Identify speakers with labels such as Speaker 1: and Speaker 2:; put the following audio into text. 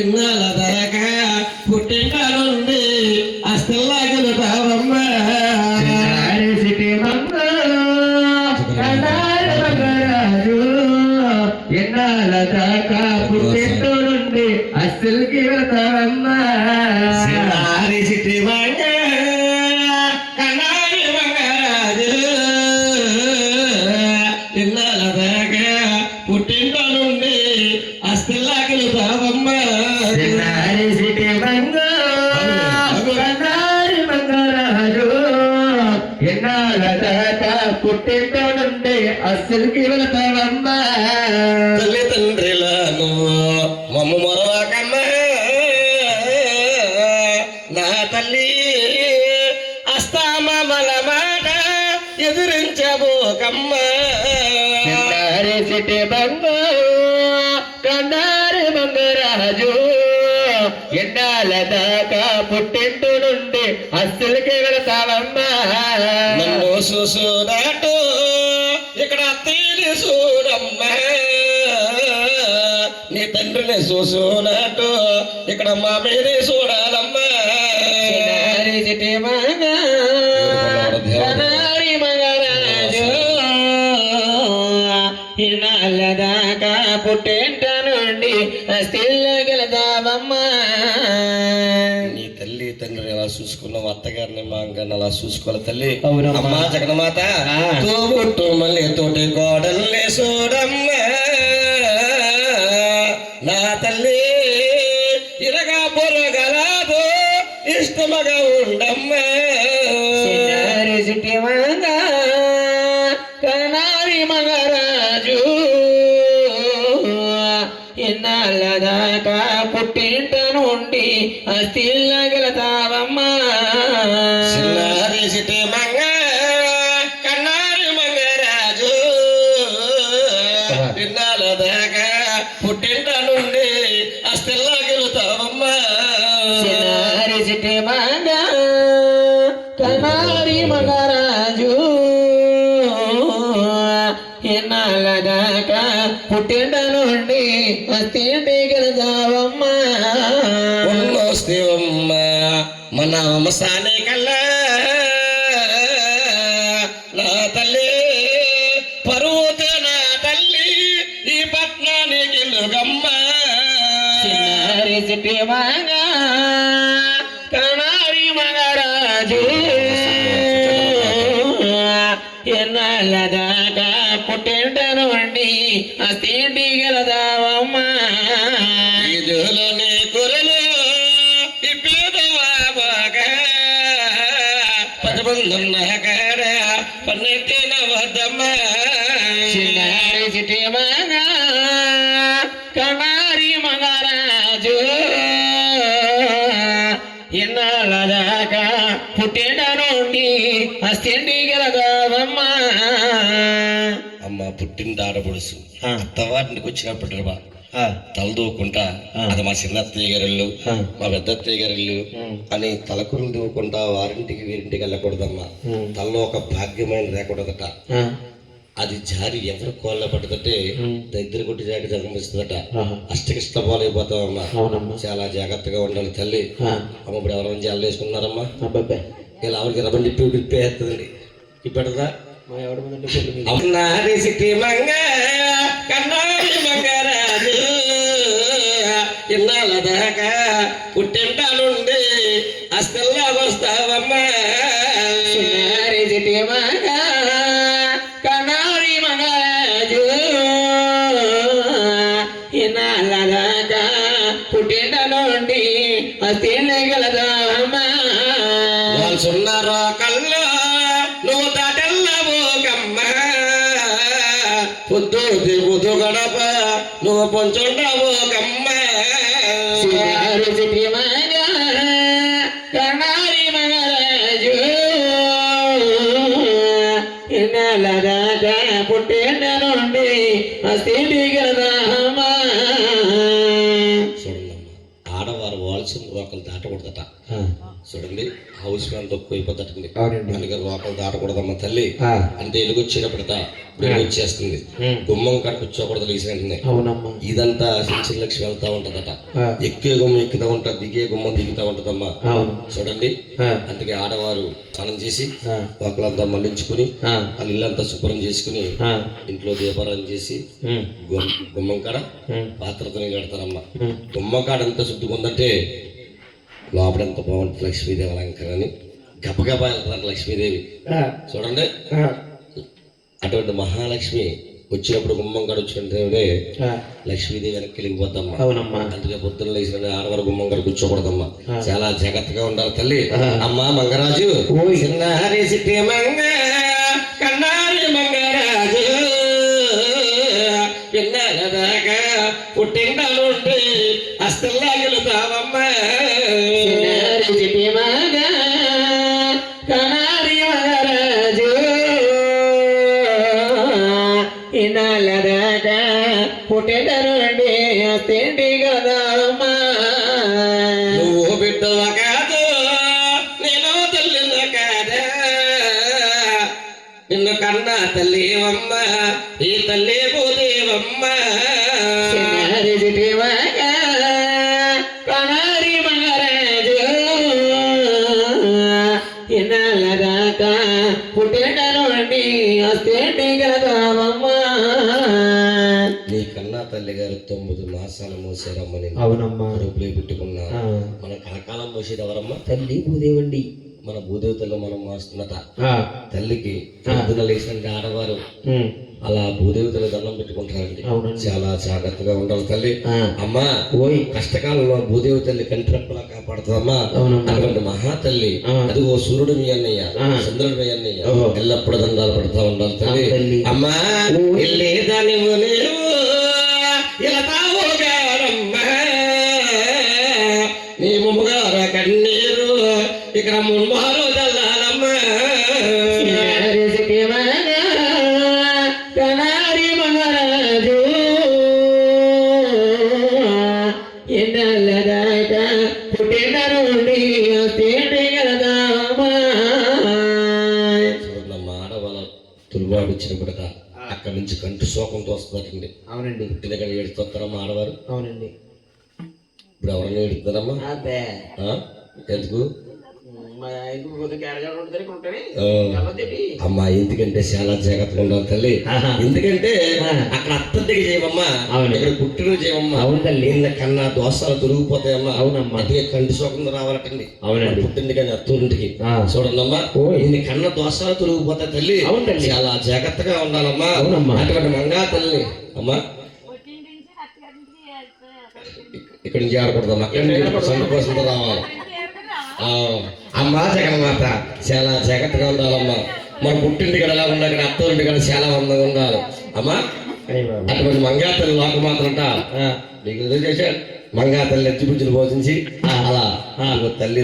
Speaker 1: ఇన్నాళ్ళ నుండి
Speaker 2: అస్సలకి వెళ్తావమ్మా
Speaker 1: తల్లి తండ్రిలను మమ్మ మరవకమ్మ. నా తల్లి అస్తామల మాట ఎదిరించబోకమ్మ
Speaker 2: సిటీ కన్నారి మంగరాజు ఎన్నాళ్ళ దాకా పుట్టింటూ నుండి అస్సలకి వెళతావమ్మా
Speaker 1: నన్ను చూసునాటు తండ్రిని చూసునాటు ఇక్కడ మా మీరే చూడాలమ్మా.
Speaker 2: కన్నారి సిటీ మంగ. కన్నారి మంగరాజు? ఎన్నాళ్ళ దాకా పుట్టింట నుండి అస్తిల్లకి వెళతావమ్మా
Speaker 1: నీ తల్లి తండ్రిని ఎలా చూసుకున్నావు? అత్తగారిని మా అంగాన్ని అలా చూసుకోవాలి తల్లి. అమ్మా జగన్మాత. తోబుట్టు మళ్ళీ తోటి కోడల్ని చూడమ్మ. తల్లి ఇరగా పొరగలాదు ఇష్టమగా ఉండమ్మా.
Speaker 2: కనారి మగరాజు ఎన్నాళ్ళ దాకా పుట్టింట నుండి అస్థిల్లగలతావమ్మా
Speaker 1: నుండి అస్తెల్లా గెలుతావమ్మా.
Speaker 2: సిన్నారి సిట్టి మంగ కనారి మగరాజు ఎన్నాళ్ళ దాకా పుట్టింట నుండి అస్థింటి గెలతావమ్మా.
Speaker 1: ఉన్నోస్తేవమ్మ. మన వంశాని కల్లా
Speaker 2: చిన్నారి సిట్టి మగ కనారి మగరాజు ఎన్నాళ్ళ దాకా పుట్టింట నుండి
Speaker 1: కురలు బాగా పన్నెట్టిన వద్దమ్మ
Speaker 2: చిన్నారి సిట్టి మగ కనారి మగరాజు ఎన్నాళ్ళ దాకా పుట్టింట నుండి అస్థింటి గెలదావమ్మా
Speaker 1: అమ్మ పుట్టిన ఆడపడుసు అత్తవారింటికి వచ్చినప్పుడు రా తలదూకుంటా అది మా చిన్న అత్తయ్య గారిల్లు మా పెద్ద అత్తయ్య అని తలకురులు దూకుంటా వారింటికి వీరింటికి వెళ్ళకూడదమ్మా. తలలో ఒక భాగ్యమైన లేకూడదట అది జారి ఎవరు కోళ్ళ పడుతుంటే దగ్గర కొట్టి జారి జన్మిస్తుందట. అష్టకిష్ట పోలైపోతామమ్మా చాలా జాగ్రత్తగా ఉండాలి తల్లి. అమ్మ ఇప్పుడు ఎవరైనా జాలు వేసుకున్నారమ్మా
Speaker 2: అబ్బాయి
Speaker 1: ఇలా ఆవిడకి రబ్బర్ డిప్పి డిప్పేస్తుందండి ఇప్పుడుదా
Speaker 2: మా ఎవడ మీద.
Speaker 1: అన్నారి ఇన్నాళ్ళ దాకా పుట్టింట నుండి అస్తల్లా వస్తావమ్మా
Speaker 2: కనారి మగరాజు నుండి
Speaker 1: వాళ్ళు సున్నారో కల్లో నువ్వు దాటెల్లబోకమ్మ పొద్దు దిగుదు గడప నువ్వు పొంచుండబోకమ్మ
Speaker 2: ఇన్నాళ్ళ దాకా పుట్టిన నుండి అస్థిని గలదామా
Speaker 1: చూడండి ఆడవారు వాల్సిన ఒకరు దాటకూడదట చూడండి హౌస్ మ్యాన్ తక్కువ
Speaker 2: అవునండి
Speaker 1: అందుకని లోపల దాటకూడదమ్మ తల్లి అంటే ఎలుగు వచ్చినప్పుడట వెలుగు వచ్చేస్తుంది
Speaker 2: ఉమ్,
Speaker 1: గుమ్మం కాడ కూర్చోకూడదు లేచిన వెంటనే ఇదంతా సించిన లక్ష్మి వెళ్తా ఉంటదట. ఎక్కే గుమ్మం ఎక్కుతా ఉంటది దిగే గుమ్మం దిగుతా ఉంటదమ్మా. చూడండి. అందుకే ఆడవారు స్నానం చేసి ఒకళ్ళంతా మళ్ళించుకుని
Speaker 2: ఆ,
Speaker 1: వాళ్ళ ఇల్లంతా శుభ్రం చేసుకుని ఇంట్లో దీపారాధన చేసి గుమ్మం కాడ
Speaker 2: ఉమ్,
Speaker 1: పాత్రతో కడతారమ్మా గుమ్మం కాడ ఎంత శుద్ధిగా లోపల ఎంత బాగుంటుంది లక్ష్మీదేవి అలంకరణ గబగబా వెళ్తారు లక్ష్మీదేవి. చూడండి. అటువంటి మహాలక్ష్మి వచ్చినప్పుడు గుమ్మం కాడ వచ్చినట్టే లక్ష్మీదేవి వెనక్కి వెళ్ళిపోద్దమ్మా.
Speaker 2: అవునమ్మా.
Speaker 1: అందుకే పొద్దున్న లేచిన ఆడవారు గుమ్మం కాడ కూర్చోకూడదమ్మా. చాలా జాగ్రత్తగా ఉండాలి తల్లి. అమ్మా మంగరాజు. చిన్నారి సిట్టి మంగ కన్నారి మంగరాజు. పుట్టింట
Speaker 2: ఇన్నాళ్ళ దాకా పుట్టెట నుండి తిండి కదమ్మా
Speaker 1: నువ్వు బిడ్డవ కాదు నేను తల్లిన కాదా? నిన్ను కన్నా తల్లివమ్మ ఈ తల్లి భూదేవమ్మ.
Speaker 2: చిన్నారి చిటి
Speaker 1: గారు తొమ్మిది మాసాలు మోసారమ్మని
Speaker 2: అవునమ్మా.
Speaker 1: రూపులే పెట్టుకున్నా మన కలకాలం మోసేది ఎవరమ్మా?
Speaker 2: తల్లి భూదేవండి.
Speaker 1: మన భూదేవతల్లో మనం మోస్తున్నట తల్లికి పొద్దున లేచిన ఆడవారు అలా భూదేవతల దండం పెట్టుకుంటారండి చాలా జాగ్రత్తగా ఉండాలి తల్లి. అమ్మా
Speaker 2: ఓయ్.
Speaker 1: కష్టకాలంలో భూదేవి తల్లి కంటిరెప్పలా కాపాడుతుందమ్మా. అటువంటి మహా తల్లి
Speaker 2: ఆ.
Speaker 1: అదిగో సూర్యుడు మీ అన్నయ్య. చంద్రుడు మీ అన్నయ్య. ఎల్లప్పుడూ దండాలు పడుతూ ఉండాలి తల్లి. అమ్మా
Speaker 2: ఓ.
Speaker 1: ఇల్లే దాని నీవు ఇలా తావుగారమ్మా నీ ముమ్మగార కన్నీరు ఇక్కడ మున్మారు ఆడవాళ్ళ తులువాడు అక్కడి నుంచి కంటి శోకంతో వస్తుందటండి
Speaker 2: అవునండి.
Speaker 1: ఇంటి దగ్గర ఏడుస్తారమ్మా ఆడవారు.
Speaker 2: అవునండి.
Speaker 1: ఇప్పుడు ఎవరైనా ఏడుతున్నారమ్మా ఆ? ఎందుకు? అమ్మా ఎందుకంటే చాలా జాగ్రత్తగా ఉండాలి తల్లి
Speaker 2: ఆహా.
Speaker 1: ఎందుకంటే. అక్కడ అత్తదికి చేయమమ్మా
Speaker 2: అవును.
Speaker 1: ఇక్కడ పుట్టిన చేయమమ్మా
Speaker 2: అవును తల్లి.
Speaker 1: నిన్న కన్నా దోషాలు తొలగిపోతాయమ్మా
Speaker 2: అవునమ్మా.
Speaker 1: అందుకే కంటి శోకం రావాలటండి
Speaker 2: అవునండి.
Speaker 1: పుట్టింది కానీ అత్తూరింటికి
Speaker 2: ఆ.
Speaker 1: చూడండమ్మా. ఇన్ని కన్న దోషాలు తొలగిపోతాయి తల్లి
Speaker 2: అవును తల్లి.
Speaker 1: చాలా జాగ్రత్తగా ఉండాలమ్మా
Speaker 2: అవునమ్మా.
Speaker 1: అటువంటి మంగా తల్లి అమ్మా ఇక్కడి నుంచి ఆడకూడదమ్మా అక్కడి నుంచి సంతోషంతో రావాలి ఆ, అమ్మా జగన్మాత చాలా జాగ్రత్తగా ఉండాలమ్మా. మన పుట్టింటి కూడా ఎలా ఉండాలి అత్త కూడా చాలా అందంగా ఉండాలి. అమ్మా అటువంటి మంగాతల్లి లోక మాత్రం నీకు చేశాడు మంగాతల్లి ఎత్తి బుజ్జులు పోషించి అలా. తల్లి